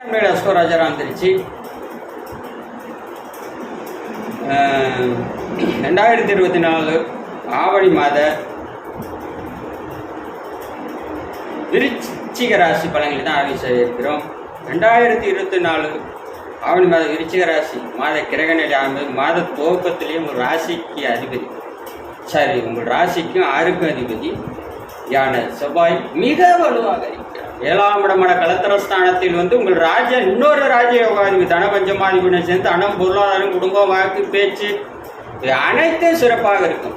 மேல அஸ்வராஜாராம் திருச்சி. ரெண்டாயிரத்தி இருபத்தி நாலு ஆவணி மாத விருச்சிக ராசி பலன்களை தான் ஆய்வு செய்ய இருக்கிறோம். ரெண்டாயிரத்தி இருபத்தி நாலு ஆவணி மாத விருச்சிக ராசி மாத கிரகநிலை ஆரம்பி மாத துவக்கத்திலேயும் ஒரு ராசிக்கு அதிபதி. சரி உங்கள் ராசிக்கும் ஆறுக்கும் அதிபதி யான செவ்வாய். மிக வலுவாக ஏழாம் இடமான கலத்திரஸ்தானத்தில் வந்து உங்கள் ராஜ இன்னொரு ராஜ யோகாதிபதி தனபஞ்சமாதிபதியை சேர்ந்து அணம் பொருளாதாரம் குடும்பம் வாக்கு பேச்சு இது அனைத்தும் சிறப்பாக இருக்கும்.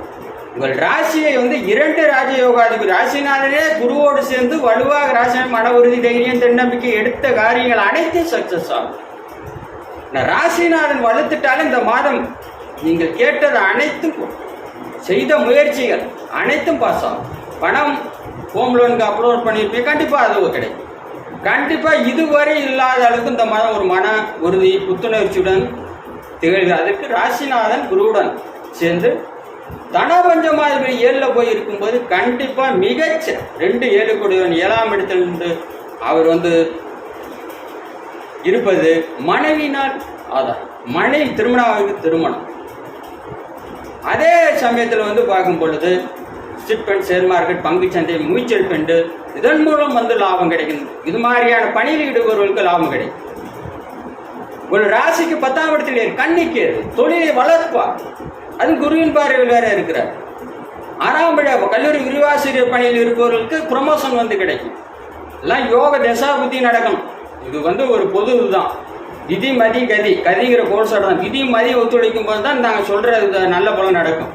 உங்கள் ராசியை வந்து இரண்டு ராஜயோகாதிபதி ராசிநாதனே குருவோடு சேர்ந்து வலுவாக ராசி மன உறுதி தைரியம் தன்னம்பிக்கை எடுத்த காரியங்கள் அனைத்தும் சக்சஸ் ஆகும். நான் ராசிநாதன் வலுத்துட்டாலும் இந்த மாதம் நீங்கள் கேட்டது அனைத்தும் செய்த முயற்சிகள் அனைத்தும் பாஸ் ஆகும். பணம் ஹோம் லோனுக்கு அப்லோட் பண்ணியிருப்பீங்க கண்டிப்பாக அதுவும் கிடைக்கும். கண்டிப்பாக இதுவரை இல்லாத அளவுக்கு இந்த மாதம் ஒரு மன உறுதி புத்துணர்ச்சியுடன் திகழ்கிறது. அதற்கு ராசிநாதன் குருவுடன் சேர்ந்து தனபஞ்சமாதிபதி ஏழில் போய் இருக்கும்போது கண்டிப்பாக மிகச்ச ரெண்டு ஏழு கோடிவன் ஏழாம் இடத்திலிருந்து அவர் வந்து இருப்பது மனைவினால் அதான் மனைவி திருமணம் திருமணம். அதே சமயத்தில் வந்து பார்க்கும் பொழுது சிட் ஃபண்ட் ஷேர் மார்க்கெட் பங்குச்சந்தை மியூச்சுவல் ஃபண்டு இதன் மூலம் வந்து லாபம் கிடைக்கும் இது மாதிரியான பணியில் ஈடுபவர்களுக்கு லாபம் கிடைக்கும். ஒரு ராசிக்கு பத்தாம் இடத்துல கண்ணிக்கு தொழிலை வளர்ப்பா அது குருவின் பார்வையில் வேற இருக்கிறார். ஆறாம் இட கல்லூரி விரிவாசிரியர் பணியில் இருப்பவர்களுக்கு ப்ரமோஷன் வந்து கிடைக்கும். எல்லாம் யோக தசா புத்தி நடக்கும் இது வந்து ஒரு பொது இதுதான் விதி மதி கதி கதிங்கிற கோல்ஸோட தான். விதி மதி ஒத்துழைக்கும் போது தான் நாங்கள் சொல்கிற நல்ல பலன் நடக்கும்.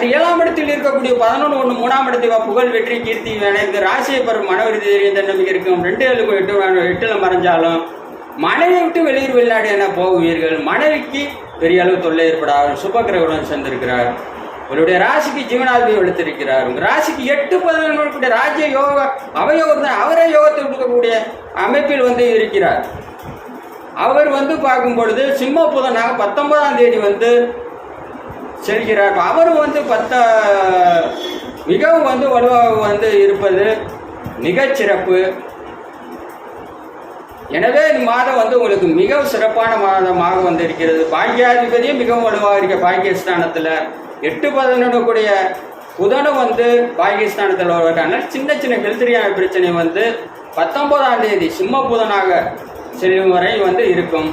அது ஏழாம் இடத்தில் இருக்கக்கூடிய பதினொன்று ஒன்று மூணாம் இடத்தை புகழ் வெற்றி கீர்த்தி விளைந்து ராசியை பெறும் மனவருதி தெரியும் தன்னம்பிக்கை இருக்கும். ரெண்டு ஏழு எட்டு எட்டில் மறைஞ்சாலும் மனைவி விட்டு வெளியூர் வெளிநாடு என போகுவீர்கள் மனைவிக்கு பெரிய அளவு தொல்லை ஏற்படாது. சுபக்கிரகுடன் சேர்ந்திருக்கிறார். உங்களுடைய ராசிக்கு ஜீவனாதிபதி எடுத்திருக்கிறார் உங்கள் ராசிக்கு எட்டு பதினொன்று ராஜ்ய யோக அவயோகம் தான் அவரே யோகத்தை கொடுக்கக்கூடிய அமைப்பில் வந்து இருக்கிறார். அவர் வந்து பார்க்கும் பொழுது சிம்ம புதனாக பத்தொன்பதாம் தேதி வந்து செல்கிறார். அவரும் வந்து பத்த மிகவும் வந்து வலுவாக வந்து இருப்பது மிகச்சிறப்பு. எனவே இந்த மாதம் வந்து உங்களுக்கு மிகவும் சிறப்பான மாதமாக வந்து இருக்கிறது பாக்கியாதிபதியும் மிகவும் வலுவாக இருக்க பாகிஸ்தானத்தில் எட்டு பதினொன்று கூடிய புதனும் வந்து பாகிஸ்தானத்தில் வருவதற்கான சின்ன சின்ன ஹெல்த்ரியான பிரச்சனை வந்து பத்தொன்பதாம் தேதி சிம்ம புதனாக செல்லும் வரை வந்து இருக்கும்.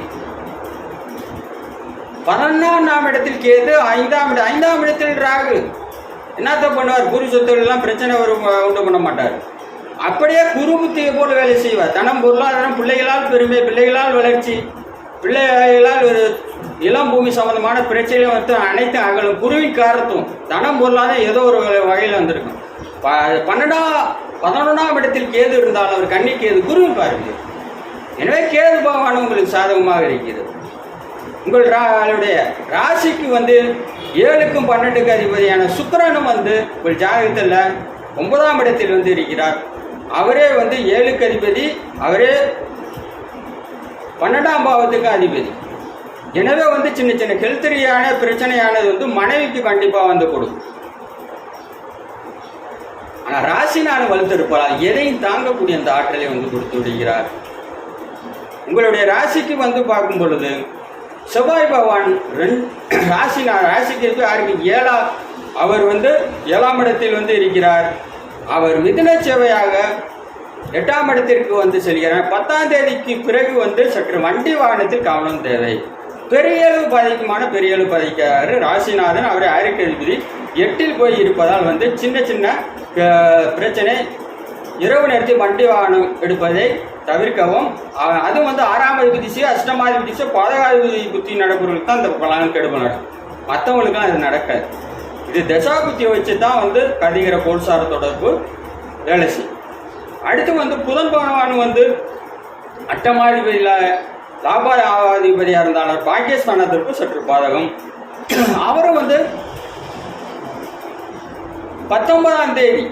பதினொன்றாம் இடத்தில் கேது ஐந்தாம் இடம் ஐந்தாம் இடத்தில் ராகு. என்னத்த பண்ணுவார்? குரு சொத்துலாம் பிரச்சனை வரும் உண்டு பண்ண மாட்டார். அப்படியே குரு புத்தியை போல வேலை செய்வார். தனம் பொருளாதாரம் பிள்ளைகளால் பெருமை பிள்ளைகளால் வளர்ச்சி பிள்ளைகளால் ஒரு இளம் பூமி சம்பந்தமான பிரச்சனை வந்து அனைத்தும் அகலும். குருவின் காரத்தும் தனம் பொருளாதாரம் ஏதோ ஒரு வகையில் வந்திருக்கும். ப- பன்னெண்டாம் பதினொன்றாம் இடத்தில் கேது இருந்தாலும் அவர் கன்னி கேது குருவி பாருங்க எனவே கேது பகவான் உங்களுக்கு சாதகமாக இருக்கிறது உங்கள் ராளுடைய ராசிக்கு வந்து ஏழுக்கும் பன்னெண்டுக்கு அதிபதியான சுக்கரனும் வந்து உங்கள் ஜாதகத்தில் ஒன்பதாம் இடத்தில் வந்து இருக்கிறார். அவரே வந்து ஏழுக்கு அதிபதி அவரே பன்னெண்டாம் பாவத்துக்கு அதிபதி. எனவே வந்து சின்ன சின்ன ஹெல்த்ரியான பிரச்சனையானது வந்து மனைவிக்கு கண்டிப்பாக வந்து கொடுக்கும். ஆனால் ராசினால வலுத்திருப்பார். எதையும் தாங்கக்கூடிய அந்த ஆற்றலை வந்து கொடுத்து விடுகிறார். உங்களுடைய ராசிக்கு வந்து பார்க்கும் பொழுது செவ்வாய் பகவான் ரெண் ராசி ராசிக்கு யாருக்கு ஏழா அவர் வந்து ஏழாம் இடத்தில் வந்து இருக்கிறார். அவர் மிதுன சேவையாக எட்டாம் இடத்திற்கு வந்து செல்கிறார். பத்தாம் தேதிக்கு பிறகு வந்து சற்று வண்டி வாகனத்தில் கவனம் தேவை. பெரியளவு பாதிக்குமான பெரியளவு பாதிக்காரு ராசிநாதன். அவரை ஆரோக்கிய எட்டில் போய் இருப்பதால் வந்து சின்ன சின்ன பிரச்சனை இரவு நேரத்தில் வண்டி வாகனம் எடுப்பதை தவிர்க்கவும். அது அதுவும் வந்து ஆறாம் அதிபதி திசை அஷ்டமாதிபதி திசை பாதகாதிபதி புத்தி நடப்பவர்களுக்கு தான் இந்த பலன் கெடுப்பு நடக்கும். மற்றவங்களுக்குலாம் அது நடக்காது. இது தசா புத்தியை வச்சு தான் வந்து கதிகிற கோல்சார தொடர்பு வேலை செய்யும். அடுத்து வந்து புதன் பகவான் வந்து அட்டமாதிபதியில் லாபாதிபதியாக இருந்தாலும் பாகிஸ்தானத்திற்கு சற்று பாதகம். அவரும் வந்து பத்தொன்பதாம் தேதி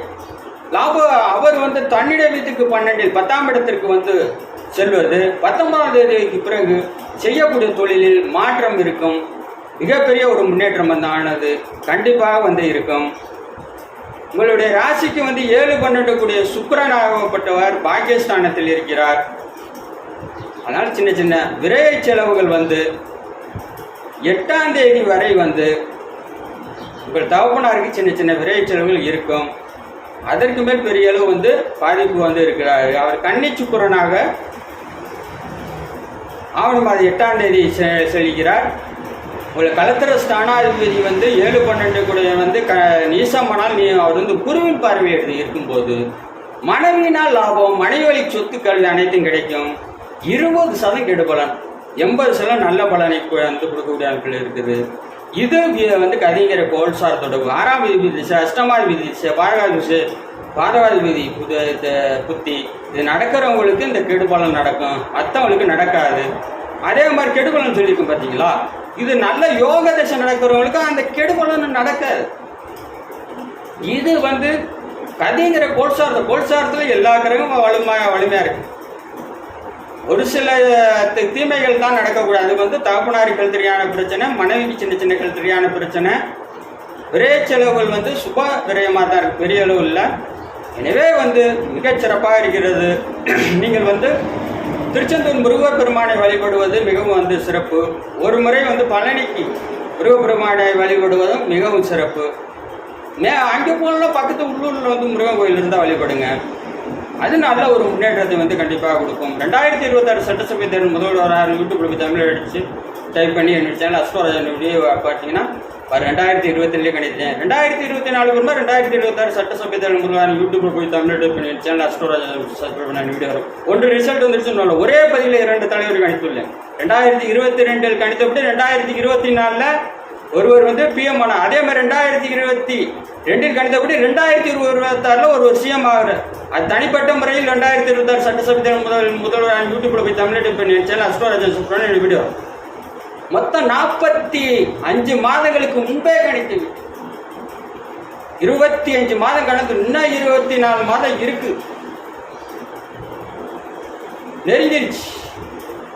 லாப அவர் வந்து தன்னிட வீட்டுக்கு பன்னெண்டில் பத்தாம் இடத்திற்கு வந்து செல்வது பத்தொன்பதாம் தேதிக்கு பிறகு செய்யக்கூடிய தொழிலில் மாற்றம் இருக்கும். மிகப்பெரிய ஒரு முன்னேற்றம் வந்து ஆனது கண்டிப்பாக வந்து இருக்கும். உங்களுடைய ராசிக்கு வந்து ஏழு பன்னெண்டு கூடிய சுக்கரனாகப்பட்டவர் பாகிஸ்தானத்தில் இருக்கிறார். அதனால் சின்ன சின்ன விரைய செலவுகள் வந்து எட்டாம் தேதி வரை வந்து உங்கள் தகப்பனாருக்கு சின்ன சின்ன விரைய செலவுகள் இருக்கும். அதற்கு மேல் பெரிய அளவு வந்து பாதிப்பு வந்து இருக்கிறார். அவர் கன்னி சுக்கிரனாக ஆவணி மாதம் எட்டாம் தேதி செ- செல்கிறார். உங்கள் கலத்திர ஸ்தானாதிபதி வந்து ஏழு பன்னெண்டு கூட வந்து க நீசமானால் நீ அவர் வந்து குருவின் பார்வையிட்டு இருக்கும்போது மனைவினால் லாபம் மனைவழி சொத்துக்கள் அனைத்தும் கிடைக்கும். இருபது சதம் கெடுபலன் எண்பது சதம் நல்ல பலனை வந்து கொடுக்கக்கூடிய ஆட்கள் இருக்குது. இது வந்து கதிங்கிற கோல்சார் தொடங்கும் ஆறாம் விதி விதிச்சு அஷ்டமாதி விதிச்சு பாரகாதி விதிச்சு பாரவாதி விதி புது புத்தி. இது நடக்கிறவங்களுக்கு இந்த கெடுபலம் நடக்கும். மற்றவங்களுக்கு நடக்காது. அதே மாதிரி கெடுபலம் சொல்லியிருக்கும் பார்த்தீங்களா இது நல்ல யோக தசை நடக்கிறவங்களுக்கு அந்த கெடுபலம் நடக்காது. இது வந்து கதிங்கிற கோல்சாரத்தை கோல்சாரத்தில் எல்லா கிரகமும் வலிமையாக வலிமையாக இருக்குது ஒரு சில தீமைகள் தான் நடக்கக்கூடாது. அது வந்து தகப்பனாரி கழுத்தறியான பிரச்சனை மனைவிக்கு சின்ன சின்ன கழுத்தறியான பிரச்சனை. விரைய செலவுகள் வந்து சுப விரயமாக தான் இருக்குது பெரிய அளவு இல்லை. எனவே வந்து மிகச்சிறப்பாக இருக்கிறது. நீங்கள் வந்து திருச்செந்தூர் முருகர் பெருமானை வழிபடுவது மிகவும் வந்து சிறப்பு. ஒரு முறை வந்து பழனிக்கு முருகப்பெருமானை வழிபடுவதும் மிகவும் சிறப்பு. மே அங்கே போனால் பக்கத்து உள்ளூரில் வந்து முருகன் கோயில் இருந்தால் வழிபடுங்க. அது நல்ல ஒரு முன்னேற்றத்தை வந்து கண்டிப்பாக கொடுக்கும். ரெண்டாயிரத்தி இருபத்தாறு சட்டசபை தேர்தல் முதல்வராக யூடியூப் போய் தமிழ் அடிச்சு டைப் பண்ணி என்னோட சேனல் அஸ்வராஜன் வீடியோ பார்த்தீங்கன்னா ரெண்டாயிரத்தி இருபத்திலே கணித்தேன். ரெண்டாயிரத்தி இருபத்தி நாலு வருமா ரெண்டாயிரத்தி இருபத்தாறு சட்டசபை தேர்தல் முதல்வர் யூடியூப்ல போய் தமிழ் டைப் பண்ணி சேனல் அஸ்வராஜன் சப்ஸ்கிரைப் பண்ண வீடியோ வரும். ஒன்று ரிசல்ட் வந்துருச்சுன்னு ஒரே பதிவில் இரண்டு தலைவர்கள் கணித்துள்ளேன் ரெண்டாயிரத்தி இருபத்தி ரெண்டில் கணித்தபடி ரெண்டாயிரத்தி இருபத்தி நாலில் ஒருவர் வந்து பிஎம் ஆனா அதே மாதிரி ரெண்டாயிரத்தி இருபத்தி ரெண்டில் கணித்தபடி ரெண்டாயிரத்தி இருபத்தாறுல ஒரு சிஎம் ஆகிறார். அது தனிப்பட்ட முறையில் ரெண்டாயிரத்தி இருபத்தாறு சட்டசபை தேர்தல் முதல் முதல்வர் யூடியூப்ல போய் தமிழ் பண்ணி சேனல் அஸ்வராஜன் சுப்ரமணியன் வீடியோ மொத்தம் நாற்பத்தி அஞ்சு மாதங்களுக்கு முன்பே கணித்து இருபத்தி அஞ்சு மாதம் கணக்கு இன்னும் இருபத்தி நாலு மாதம் இருக்கு. நெருங்கிருச்சு.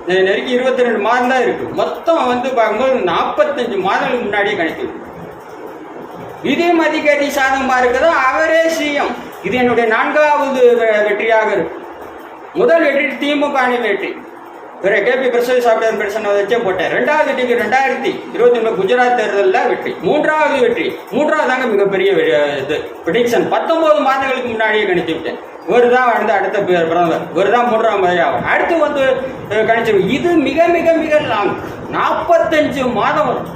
நெருங்கி இருபத்தி ரெண்டு மாதம் தான் இருக்கு. மொத்தம் வந்து பார்க்கும்போது நாற்பத்தஞ்சு மாதங்களுக்கு முன்னாடியே கணித்து இதையும் அதிகாரி சாதகமாக சாதகமா இருக்குதோ அவரே சிஎம். இது என்னுடைய நான்காவது வெ- வெற்றியாக இருக்கும் முதல் வெற்றி திமுக அணி வெற்றி. பிற கேபி பிரசாத் சாப்பிட்டார் பிரச்சனை வச்சே போட்டேன். ரெண்டாவது வெற்றிக்கு ரெண்டாயிரத்தி இருபத்தி ஒன்று குஜராத் தேர்தலில் வெற்றி. மூன்றாவது வெற்றி. மூன்றாவது தாங்க மிகப்பெரிய வெ- இது. ப்ரிடிக்ஷன் பத்தொன்பது மாதங்களுக்கு முன்னாடியே கணித்து விட்டேன். ஒரு தான் வந்து அடுத்த பி- பிரதமர் ஒரு தான் மூன்றாம் முறை ஆகும். அடுத்து வந்து அஹ், கணிச்சு இது மிக மிக மிக லாங் நாற்பத்தஞ்சு மாதம் வரும்.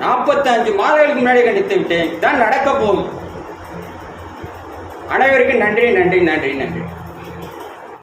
நாற்பத்தஞ்சு மாதங்களுக்கு முன்னாடி கணித்து விட்டேன். தான் நடக்க போகுது. அனைவருக்கும் நன்றி நன்றி நன்றி நன்றி.